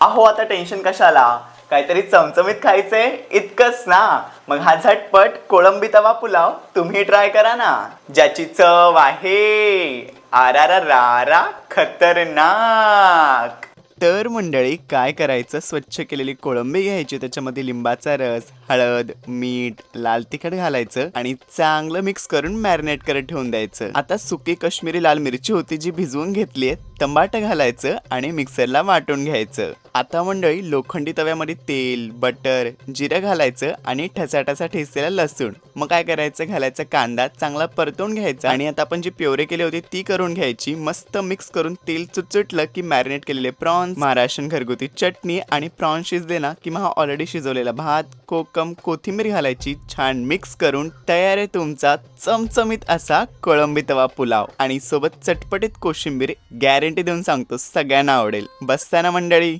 अहो आता टेन्शन कशाला? काहीतरी चमचमीत खायचंय? इतकंच ना. मग हा झटपट कोळंबी तवा पुलाव तुम्ही ट्राय करा ना. ज्याची चव आहे. आरारा खतरनाक. तर मंडळी काय करायचं? स्वच्छ केलेली कोळंबी घ्यायची. त्याच्यामध्ये लिंबाचा रस हळद मीठ लाल तिखट घालायचं आणि चांगलं मिक्स करून मॅरिनेट करत ठेवून द्यायचं. आता सुकी काश्मीरी लाल मिरची होती जी भिजवून घेतली टमाटं घालायचं आणि मिक्सरला वाटून घ्यायचं. आता मंडळी लोखंडी तव्यामध्ये तेल बटर जिरं घालायचं आणि ठसाठसा ठेचलेला लसूण. मग काय करायचं? घालायचं कांदा चांगला परतून घ्यायचा आणि आता आपण जी प्युरे केली होती ती करून घ्यायची. मस्त मिक्स करून तेल चुटचुटलं की मॅरिनेट केलेले प्रॉन्स महाराष्ट्रीयन घरगुती चटणी आणि प्रॉन्स शिजले ना की मग हा ऑलरेडी शिजवलेला भात कोकम कोथिंबीर घालायची. छान मिक्स करून तयार आहे तुमचा चमचमीत असा कोळंबी तवा पुलाव. आणि सोबत चटपटीत कोशिंबीर गॅरंटी देऊन सांगतो सगळ्यांना आवडेल. बसताना मंडळी.